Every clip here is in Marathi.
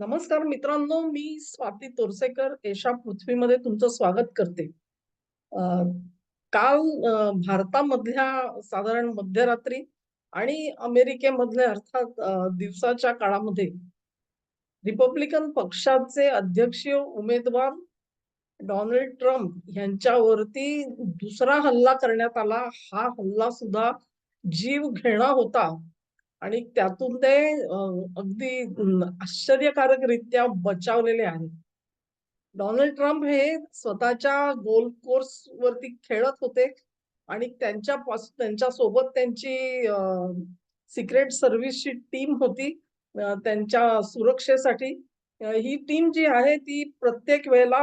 नमस्कार मित्रांनो मी स्वाती तोरसेकर एशा पृथ्वीमध्ये तुमचं स्वागत करते. काल भारतामधल्या साधारण मध्यरात्री आणि अमेरिकेमधल्या अर्थात दिवसाच्या काळामध्ये रिपब्लिकन पक्षाचे अध्यक्षीय उमेदवार डोनाल्ड ट्रम्प यांच्यावरती दुसरा हल्ला करण्यात आला. हा हल्ला सुद्धा जीव घेणा होता. आणि त्यातून ते अगदी आश्चर्यकारकरित्या बचावलेले आहेत. डोनाल्ड ट्रम्प हे स्वतःच्या गोल कोर्स वरती खेळत होते आणि त्यांच्या त्यांच्यासोबत त्यांची सिक्रेट सर्व्हिसची टीम होती त्यांच्या सुरक्षेसाठी. ही टीम जी आहे ती प्रत्येक वेळेला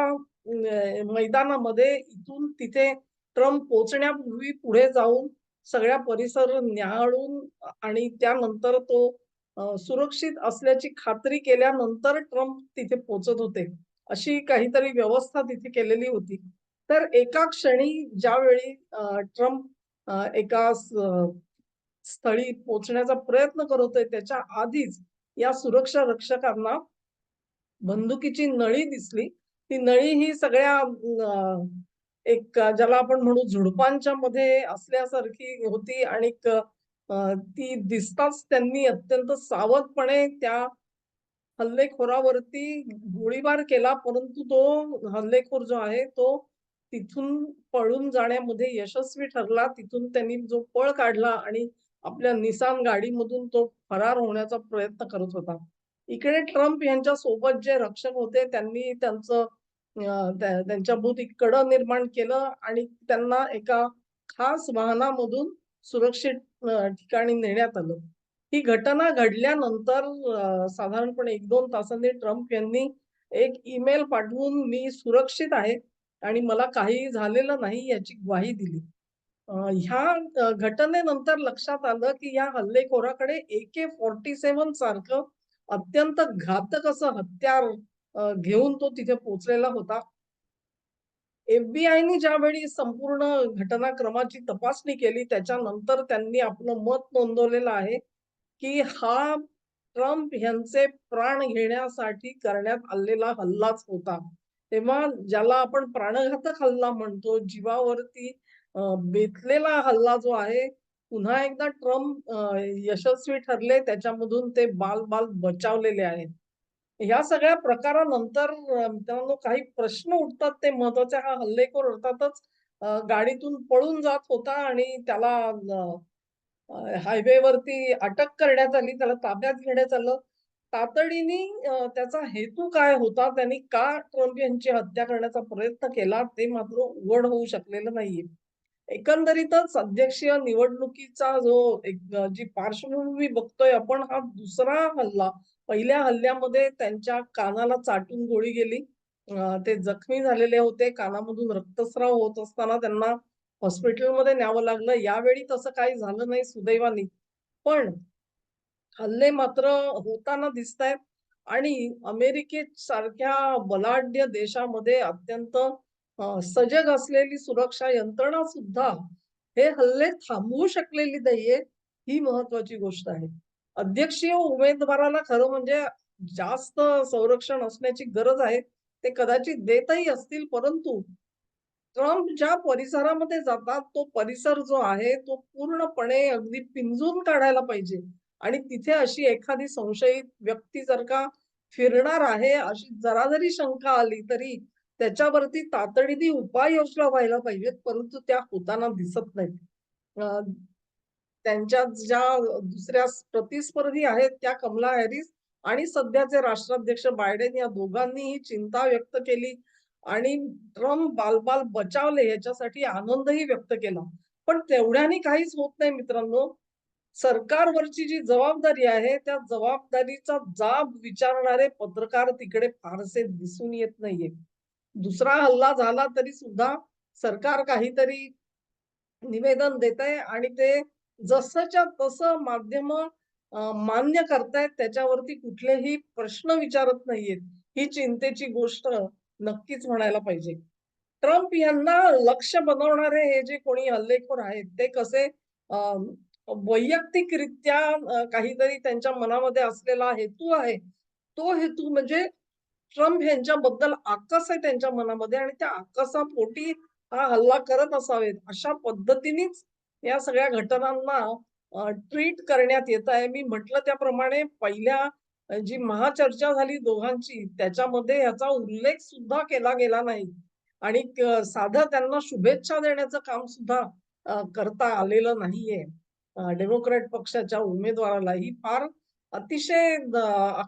मैदानामध्ये इथून तिथे ट्रम्प पोहोचण्यापूर्वी पुढे जाऊन सगळ्या परिसर न्याहाळून आणि त्यानंतर तो सुरक्षित असल्याची खात्री केल्यानंतर ट्रम्प तिथे पोचत होते. अशी काहीतरी व्यवस्था तिथे केलेली होती. तर एका क्षणी ज्यावेळी ट्रम्प एका स्थळी पोहोचण्याचा प्रयत्न करत त्याच्या आधीच या सुरक्षा रक्षकांना बंदुकीची नळी दिसली. ती नळी ही सगळ्या एक ज्याला आपण म्हणू झुडपांच्या मध्ये असल्यासारखी होती आणि ती दिसताच त्यांनी अत्यंत सावधपणे त्या हल्लेखोरावरती गोळीबार केला. परंतु तो हल्लेखोर जो आहे तो तिथून पळून जाण्यामध्ये यशस्वी ठरला. तिथून त्यांनी जो पळ काढला आणि आपल्या निसान गाडीमधून तो फरार होण्याचा प्रयत्न करत होता. इकडे ट्रम्प यांच्या सोबत जे रक्षक होते त्यांनी त्यांचं त्यांच्याभोवती कडं निर्माण केलं आणि त्यांना एका खास वाहनामधून सुरक्षित ठिकाणी नेण्यात आलं. ही घटना घडल्यानंतर साधारणपणे 1-2 तासांनी ट्रम्प यांनी एक ईमेल पाठवून मी सुरक्षित आहे आणि मला काही झालेलं नाही याची ग्वाही दिली. ह्या घटनेनंतर लक्षात आलं, की या हल्लेखोराकडे AK-47 सारखं अत्यंत घातक असं हत्यार घेऊन तो तिथे पोहोचलेला होता. एफ-बी-आयने ज्यावेळी संपूर्ण घटनाक्रमाची तपासणी केली, त्याच्यानंतर त्यांनी आपलं मत नोंदवलेलं आहे, की हा ट्रम्प यांचे प्राण घेण्यासाठी करण्यात आलेला हल्लाच होता. तेव्हा ज्याला आपण प्राणघातक हल्ला म्हणतो, जीवावरती बेतलेला हल्ला जो आहे, पुन्हा एकदा ट्रम्प यशस्वी ठरले. त्याच्यामधून ते बाल-बाल बचावलेले आहेत. ह्या सगळ्या प्रकारानंतर मित्रांनो काही प्रश्न उठतात ते महत्त्वाचे. हा हल्लेखोर अर्थातच गाडीतून पळून जात होता आणि त्याला हायवेवरती अटक करण्यात आली. त्याला ताब्यात घेण्यात आलं. तातडीने त्याचा हेतू काय होता? त्यांनी का ट्रम्प यांची हत्या करण्याचा प्रयत्न केला? ते मात्र उघड होऊ शकलेलं नाहीये. एकंदरीतच अध्यक्षीय निवडणुकीचा जो एक जी पार्श्वभूमी बघतोय आपण हा दुसरा हल्ला. पहिल्या हल्ल्यामध्ये त्यांच्या कानाला चाटून गोळी गेली. ते जखमी झालेले होते. कानामधून रक्तस्राव होत असताना त्यांना हॉस्पिटलमध्ये न्यावं लागलं. यावेळी तसं काही झालं नाही सुदैवाने. पण हल्ले मात्र होताना दिसतायत आणि अमेरिकेसारख्या बलाढ्य देशामध्ये अत्यंत सजग असलेली सुरक्षा यंत्रणा सुद्धा हे हल्ले थांबवू शकलेली नाहीये, ही महत्वाची गोष्ट आहे. अध्यक्षीय उमेदवाराला खरं म्हणजे जास्त संरक्षण असण्याची गरज आहे. ते कदाचित देतही असतील, परंतु ट्रम्प ज्या परिसरामध्ये जातात, तो परिसर जो आहे, तो पूर्णपणे अगदी पिंजून काढायला पाहिजे आणि तिथे अशी एखादी संशयित व्यक्ती जर का फिरणार आहे, अशी जरा जरी शंका आली, तरी त्याच्यावरती तातडीने उपाययोजना व्हायला पाहिजेत, परंतु त्या होताना दिसत नाहीत. त्यांच्या ज्या दुसऱ्या प्रतिस्पर्धी आहेत, त्या कमला हॅरिस आणि सध्याचे राष्ट्राध्यक्ष बायडेन या दोघांनीही चिंता व्यक्त केली आणि ट्रम्प बालबाल बचावले याच्यासाठी आनंदही व्यक्त केला. पण तेवढ्याने काहीच होत नाही मित्रांनो. सरकारवरची जी जबाबदारी आहे, त्या जबाबदारीचा जाब विचारणारे पत्रकार तिकडे फारसे दिसून येत नाहीये. दुसरा हल्ला झाला तरी सुद्धा सरकार काहीतरी निवेदन देतंय आणि ते जसंच्या तसं माध्यम मान्य करतायत. त्याच्यावरती कुठलेही प्रश्न विचारत नाहीयेत. ही चिंतेची गोष्ट नक्कीच म्हणायला पाहिजे. ट्रम्प यांना लक्ष बनवणारे हे जे कोणी हल्लेखोर आहेत, ते कसे वैयक्तिकरित्या काहीतरी त्यांच्या मनामध्ये असलेला हेतू आहे, तो हेतू म्हणजे ट्रम्प यांच्याबद्दल आकस आहे त्यांच्या मनामध्ये आणि त्या आकसापोटी हा हल्ला करत असावेत. अशा पद्धतीनेच या सगळ्या घटनांना ट्रीट करण्यात येत आहे. मी म्हटलं त्याप्रमाणे पहिल्या जी महाचर्चा झाली दोघांची त्याच्यामध्ये याचा उल्लेख सुद्धा केला गेला नाही. आणि साधं त्यांना शुभेच्छा देण्याचं काम सुद्धा करता आलेलं नाहीये. डेमोक्रॅट पक्षाच्या उमेदवाराला ही फार अतिशय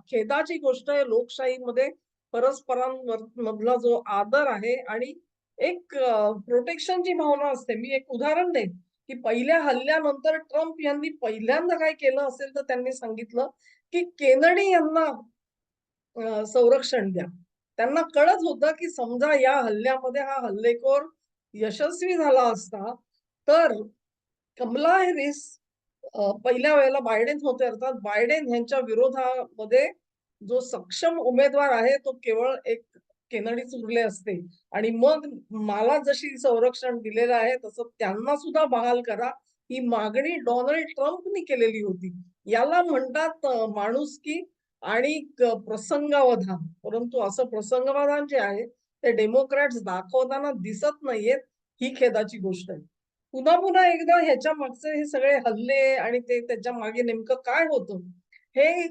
खेदाची गोष्ट आहे लोकशाहीमध्ये. परस्परांवर मधला जो आदर आहे आणि एक प्रोटेक्शनची भावना असते. मी एक उदाहरण देईन की पहिल्या हल्ल्यानंतर ट्रम्प यांनी पहिल्यांदा काय केलं असेल तर त्यांनी सांगितलं की केनडी यांना संरक्षण द्या. त्यांना कळत होतं की समजा या हल्ल्यामध्ये हा हल्लेखोर यशस्वी झाला असता तर कमला हॅरिस पहिल्या वेळेला बायडेन होते. अर्थात बायडेन यांच्या विरोधामध्ये जो सक्षम उमेदवार आहे तो केवळ एक केनडीच उरले असते. आणि मग मला जशी संरक्षण दिलेलं आहे तसं त्यांना सुद्धा बहाल करा. ही मागणी डोनाल्ड ट्रम्पनी केलेली होती. याला म्हणतात माणूस माणुसकी आणि प्रसंगावधान. परंतु असं प्रसंगावधान जे आहे ते डेमोक्रॅट्स दाखवताना दिसत नाहीयेत ही खेदाची गोष्ट आहे. पुन्हा पुन्हा एकदा ह्याच्या मागचे हे सगळे हल्ले आणि ते त्याच्यामागे नेमकं काय होतं हे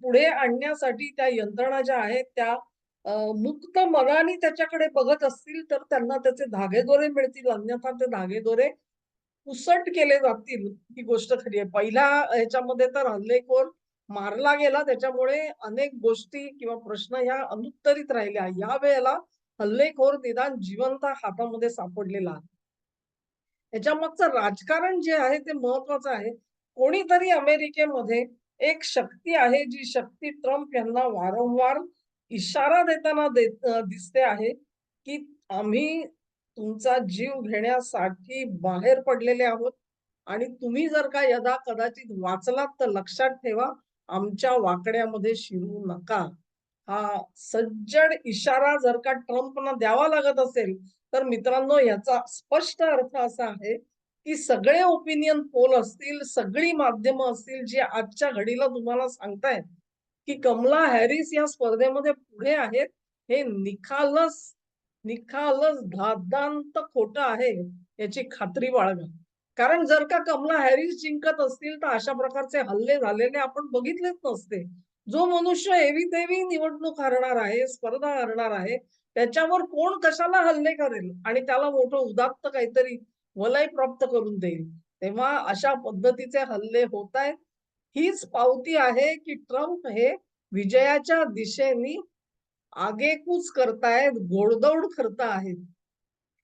पुढे आणण्यासाठी त्या यंत्रणा ज्या आहेत त्या मुक्त मनाने त्याच्याकडे बघत असतील तर त्यांना त्याचे धागेदोरे मिळतील. अन्यथा ते धागेदोरे पुसट केले जातील. ही गोष्ट खरी आहे. पहिल्या ह्याच्यामध्ये तर हल्लेखोर मारला गेला. त्याच्यामुळे अनेक गोष्टी किंवा प्रश्न ह्या अनुत्तरित राहिल्या. या वेळेला हल्लेखोर निदान जिवंत हातामध्ये सापडलेला आहे. याच्या मागचं राजकारण जे आहे ते महत्वाचं आहे. कोणीतरी अमेरिकेमध्ये एक शक्ती आहे जी शक्ती ट्रम्प यांना वारंवार इशारा देताना दे दिसते आहे की आम्ही तुमचा जीव घेण्यासाठी बाहेर पडलेले आहोत आणि तुम्ही जर का यदा कदाचित वाचलात तर लक्षात ठेवा आमच्या वाकड्यामध्ये शिरू नका. हा सज्जड इशारा जर का ट्रम्पना द्यावा लागत असेल तर मित्रांनो याचा स्पष्ट अर्थ असा आहे की सगळे ओपिनियन पोल असतील सगळी माध्यमं असतील जी आजच्या घडीला तुम्हाला सांगतायत की कमला हॅरिस या स्पर्धेमध्ये पुढे आहेत हे निखालस निखालस धादांत खोटं आहे याची खात्री बाळगा. कारण जर का कमला हॅरिस जिंकत असतील तर अशा प्रकारचे हल्ले झालेले आपण बघितलेच नसते. जो मनुष्य एवी तेवी निवडणूक हरणार आहे स्पर्धा हरणार आहे त्याच्यावर कोण कशाला हल्ले करेल? आणि त्याला मोठं उदात्त काहीतरी वलय प्राप्त करून देईल तेव्हा अशा पद्धतीचे हल्ले होत आहेत. हीच पावती आहे की ट्रम्प हे विजयाच्या दिशेने आगेकूच करतायत गोडदौड करत आहेत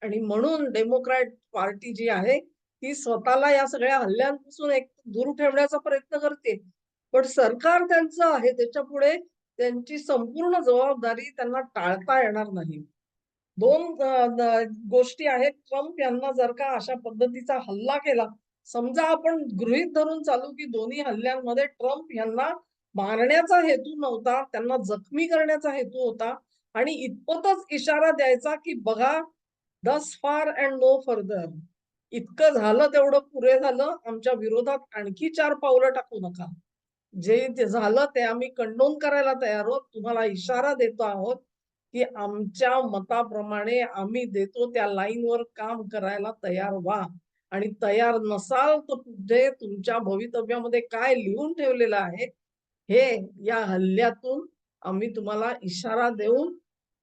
आणि म्हणून डेमोक्रॅट पार्टी जी आहे ती स्वतःला या सगळ्या हल्ल्यांपासून एक दूर ठेवण्याचा प्रयत्न करते. पण सरकार त्यांचं आहे त्याच्या पुढे त्यांची संपूर्ण जबाबदारी त्यांना टाळता येणार नाही. दोन गोष्टी आहेत. ट्रम्प यांना जर का अशा पद्धतीचा हल्ला केला समजा आपण गृहीत धरून चालू की दोन्ही हल्ल्यांमध्ये ट्रम्प यांना मारण्याचा हेतू नव्हता त्यांना जखमी करण्याचा हेतू होता आणि इतपतच इशारा द्यायचा की बघा दस फार अँड नो फर्दर इतकं झालं तेवढं पुरे झालं आमच्या विरोधात आणखी चार पावलं टाकू नका. जे झालं ते आम्ही कंडोन करायला तयार आहोत. तुम्हाला इशारा देतो आहोत. की आमच्या मताप्रमाणे आम्ही देतो त्या लाईनवर काम करायला तयार व्हा. आणि तयार नसाल तर पुढे तुमच्या भवितव्यामध्ये काय लिहून ठेवलेलं आहे हे या हल्ल्यातून आम्ही तुम्हाला इशारा देऊन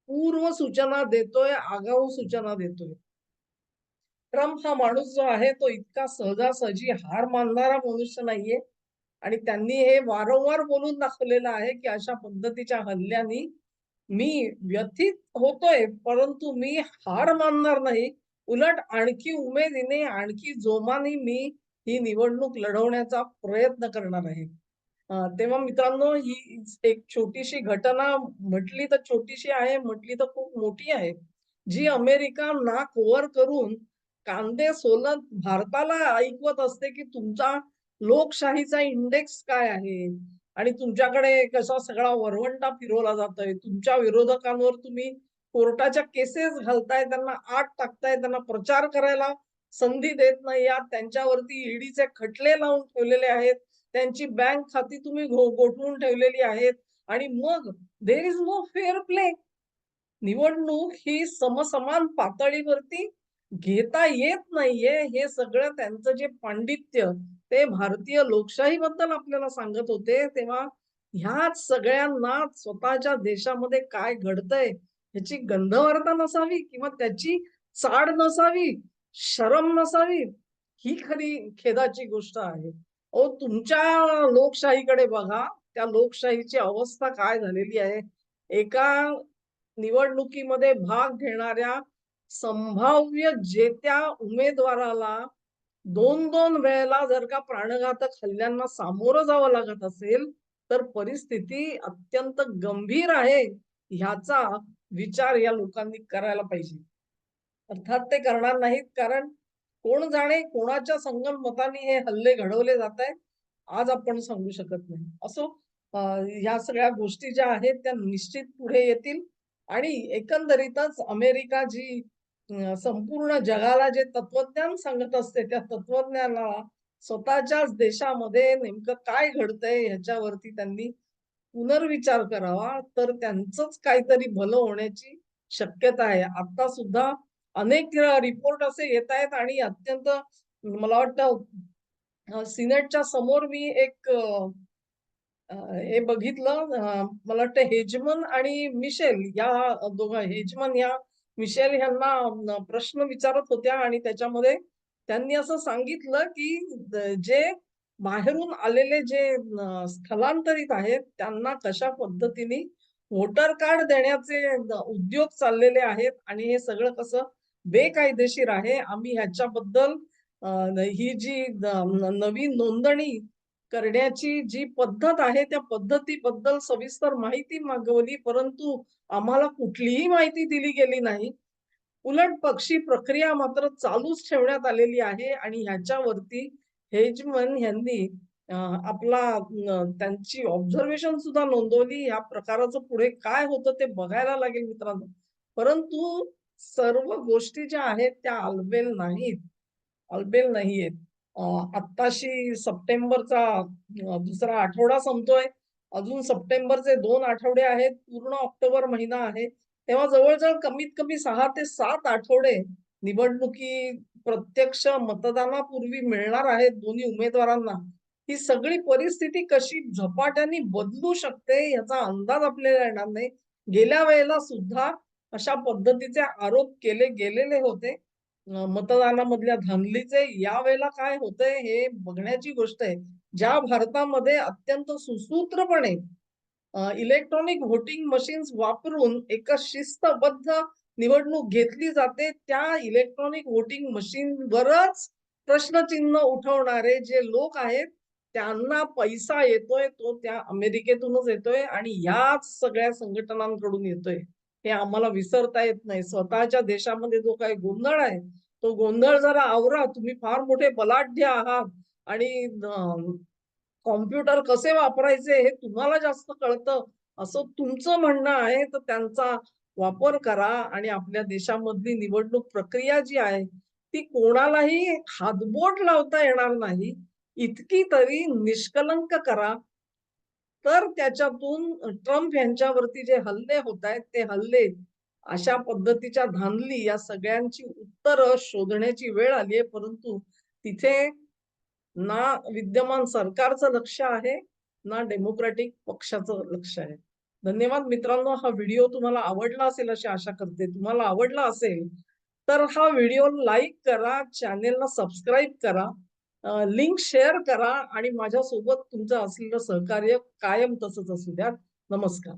पूर्व सूचना देतोय आगाऊ सूचना देतोय. ट्रम्प हा माणूस जो आहे तो इतका सहजासहजी हार मानणारा मनुष्य नाहीये. आणि त्यांनी हे वारंवार बोलून दाखवलेलं आहे की अशा पद्धतीच्या हल्ल्यानी मी व्यथित होतोय परंतु मी हार मानणार नाही. उलट आणखी उमेदीने आणखी जोमाने मी ही निवडणूक लढवण्याचा प्रयत्न करणार आहे. तेव्हा मित्रांनो ही एक छोटीशी घटना म्हटली तर छोटीशी आहे म्हटली तर खूप मोठी आहे. जी अमेरिका नाक वर करून कांदे सोलत भारताला ऐकवत असते की तुमचा लोकशाहीचा इंडेक्स काय आहे? आणि तुमच्याकडे कसा सगळा वरवंटा फिरवला जातोय तुमच्या विरोधकांवर तुम्ही कोर्टाच्या केसेस घालताय त्यांना आत टाकताय त्यांना प्रचार करायला संधी देत नाही या त्यांच्यावरती ईडीचे खटले लावून ठेवलेले आहेत त्यांची बँक खाती तुम्ही गोठवून ठेवलेली आहेत आणि मग there is no fair play निवडणूक ही समसमान पातळीवरती घेता येत नाहीये हे सगळं त्यांचं जे पांडित्य ते भारतीय लोकशाहीबद्दल आपल्याला सांगत होते तेव्हा ह्याच सगळ्यांना स्वतःच्या देशामध्ये काय घडतंय ह्याची गंधवार्ता नसावी किंवा त्याची चाड नसावी शरम नसावी ही खरी खेदाची गोष्ट आहे. ओ तुमच्या लोकशाहीकडे बघा त्या लोकशाहीची अवस्था काय झालेली आहे? एका निवडणुकीमध्ये भाग घेणाऱ्या संभाव्य जेत्या उमेदवाराला दोन दोन वेळेला जर का प्राणघातक हल्ल्यांना सामोरं जावं लागत असेल तर परिस्थिती अत्यंत गंभीर आहे ह्याचा विचार या लोकांनी करायला पाहिजे. अर्थात ते करणार नाहीत कारण कोण जाणे कोणाच्या संगनमताने हे हल्ले घडवले जात आहेत आज आपण सांगू शकत नाही. असो ह्या सगळ्या गोष्टी ज्या आहेत त्या निश्चित पुढे येतील आणि एकंदरीतच अमेरिका जी संपूर्ण जगाला जे तत्वज्ञान सांगत असते त्या तत्वज्ञानाला स्वतःच्याच देशामध्ये नेमकं काय घडतंय ह्याच्यावरती त्यांनी पुनर्विचार करावा तर त्यांचंच काहीतरी भलं होण्याची शक्यता आहे. आता सुद्धा अनेक रिपोर्ट असे येत आहेत आणि अत्यंत मला वाटतं सिनेटच्या समोर मी एक हे बघितलं. मला वाटतं हेजमन आणि मिशेल या दोघं हेजमन या मिशेल यांना प्रश्न विचारत होत्या आणि त्याच्यामध्ये त्यांनी असं सांगितलं की जे बाहेरून आलेले जे स्थलांतरित आहेत त्यांना कशा पद्धतीने वोटर कार्ड देण्याचे उद्योग चाललेले आहेत आणि हे सगळं कसं बेकायदेशीर आहे आम्ही ह्याच्याबद्दल ही जी नवीन नोंदणी करण्याची जी पद्धत आहे त्या पद्धतीबद्दल सविस्तर माहिती मागवली परंतु आम्हाला कुठलीही माहिती दिली गेली नाही. उलट पक्षी प्रक्रिया मात्र चालूच ठेवण्यात आलेली आहे आणि ह्याच्यावरती हेजमन यांनी आपला त्यांची ऑब्झर्वेशन सुद्धा नोंदवली. या प्रकाराचं पुढे काय होतं ते बघायला लागेल मित्रांनो. परंतु सर्व गोष्टी ज्या आहेत त्या अलबेल नाहीत. अलबेल नाहीयेत. आत्ताशी सप्टेंबरचा दुसरा आठवडा संपतोय. अजून सप्टेंबरचे दोन आठवडे आहेत. पूर्ण ऑक्टोबर महिना आहे. तेव्हा जवळजवळ कमीत कमी सहा ते सात आठवडे निवडणुकी प्रत्यक्ष मतदानापूर्वी मिळणार आहेत दोन्ही उमेदवारांना. ही सगळी परिस्थिती कशी झपाट्याने बदलू शकते याचा अंदाज आपल्याला येणार नाही. गेल्या वेळेला सुद्धा अशा पद्धतीचे आरोप केले गेलेले होते. मतदानामधल्या धांदलीचे यावेळेला काय होतंय हे बघण्याची गोष्ट आहे. ज्या भारतामध्ये अत्यंत सुसूत्रपणे इलेक्ट्रॉनिक व्होटिंग मशीन्स वापरून एका शिस्तबद्ध निवडणूक घेतली जाते त्या इलेक्ट्रॉनिक व्होटिंग मशीनवरच प्रश्नचिन्ह उठवणारे जे लोक आहेत त्यांना पैसा येतोय तो त्या अमेरिकेतूनच येतोय आणि याच सगळ्या संघटनांकडून येतोय. हे आम्हाला विसरता येत नाही. स्वतःच्या देशामध्ये जो काही गोंधळ आहे तो गोंधळ जरा आवरा. तुम्ही फार मोठे बलाढ्य आहात. आणि कॉम्प्युटर कसे वापरायचे हे तुम्हाला जास्त कळतं. असं तुमचं म्हणणं आहे तर त्यांचा वापर करा. आणि आपल्या देशामधली निवडणूक प्रक्रिया जी आहे ती कोणालाही हातबोट लावता येणार नाही. इतकी तरी निष्कलंक करा. तर त्याच्यातून ट्रम्प यांच्यावरती जे हल्ले होत आहेत ते हल्ले अशा पद्धतीच्या धानली या सगळ्यांची उत्तर शोधण्याची वेळ आली आहे. परंतु तिथे ना विद्यमान सरकारचं लक्ष आहे ना डेमोक्रॅटिक पक्षाचं लक्ष आहे. धन्यवाद मित्रांनो हा व्हिडिओ तुम्हाला आवडला असेल अशी आशा करते. तुम्हाला आवडला असेल तर हा व्हिडिओ लाईक करा चॅनेलला सबस्क्राईब करा. लिंक शेअर करा आणि माझ्यासोबत तुमचं असलेलं सहकार्य कायम तसंच असू द्या नमस्कार.